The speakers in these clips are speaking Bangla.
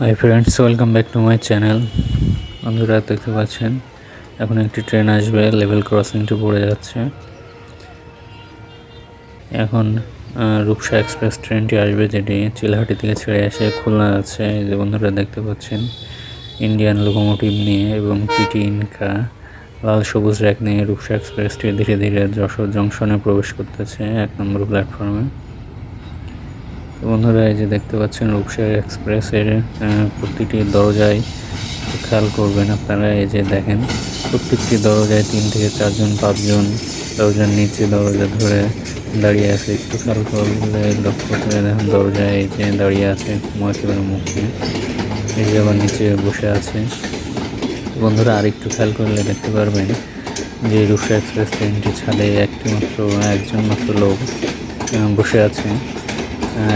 Hi friends welcome back to my channel বন্ধুরা, দেখতে পাচ্ছেন, এখন একটি ট্রেন আসবে লেভেল ক্রসিংটি পড়ে যাচ্ছে। এখন রূপসা এক্সপ্রেস ট্রেনটি আসবে যেটি চিলাহাটি থেকে ছেড়ে এসে খুলনা যাচ্ছে এই যে বন্ধুরা, দেখতে পাচ্ছেন ইন্ডিয়ান লোকোমোটিভ নিয়ে এবং পিটি ইনকা লাল সবুজ র্যাক নিয়ে রূপসা এক্সপ্রেসটি ধীরে ধীরে যশোর জংশনে প্রবেশ করতেছে এক নম্বর প্ল্যাটফর্মে বন্ধুরা, এই যে দেখতে পাচ্ছেন রূপসা এক্সপ্রেসের প্রতিটি দরজায় খেয়াল করবেন আপনারা, এই যে দেখেন, প্রত্যেকটি দরজায় তিন থেকে চারজন, পাঁচজন দরজার নিচে দরজা ধরে দাঁড়িয়ে আছে। একটু খেয়াল করলে লক্ষ্য করে দেখেন দরজায় এই যে দাঁড়িয়ে আছে মুখ একেবারে মুখে। এই যে আবার নিচে বসে আছে। বন্ধুরা, আরেকটু খেয়াল করলে দেখতে পারবেন যে রূপসা এক্সপ্রেস ট্রেনটি ছাদে একটি মাত্র, একজন মাত্র লোক বসে আছে।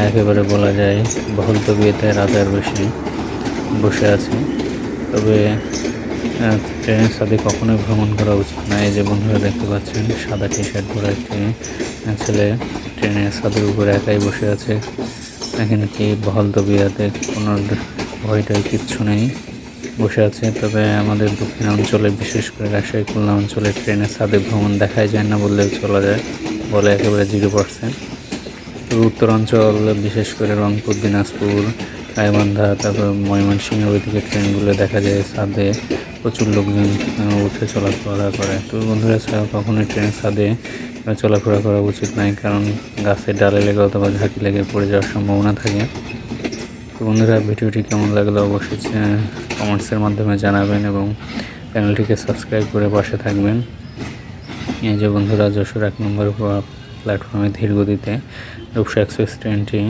একেবারে বলা যায় বহল তবিয়তে রাজার বেশি বসে আছে। তবে আহ, ট্রেনের সাথে কখনোই ভ্রমণ করা উচিত না। এই যে বন্ধুরা দেখতে পাচ্ছেন সাদা টি শার্ট পরা একটি ছেলে ট্রেনের ছাদের উপরে একাই বসে আছে। এখানে কি বহল তবিয়াতে কোনো ভয়টাই কিচ্ছু নেই বসে আছে। তবে আমাদের দক্ষিণ অঞ্চলে বিশেষ করে রাজশাহী খুলনা অঞ্চলে ট্রেনের ছাদে ভ্রমণ দেখাই যায় না বললেও চলা যায় বলে একেবারে জিরো পার্সেন্ট উত্তরাঞ্চল, বিশেষ করে রংপুর, দিনাজপুর গাইবান্ধা তারপর ময়মনসিংহ ওইদিকে ট্রেনগুলো দেখা যায়, ছাদে প্রচুর লোকজন উঠে চলাফেরা করে। তো বন্ধুরা কখনোই ট্রেনের ছাদে চলাফেরা করা উচিত নয়, কারণ গাছের ডালে লেগে অথবা ঝাঁকি লেগে পড়ে যাওয়ার সম্ভাবনা থাকে। তো বন্ধুরা, ভিডিওটি কেমন লাগল অবশ্যই কমেন্টসের মাধ্যমে জানাবেন এবং চ্যানেলটিকে সাবস্ক্রাইব করে পাশে থাকবেন। এই যে বন্ধুরা, যশোর এক নম্বর প্ল্যাটফর্মে ধীর গতিতে রূপসা এক্সপ্রেস ট্রেনটি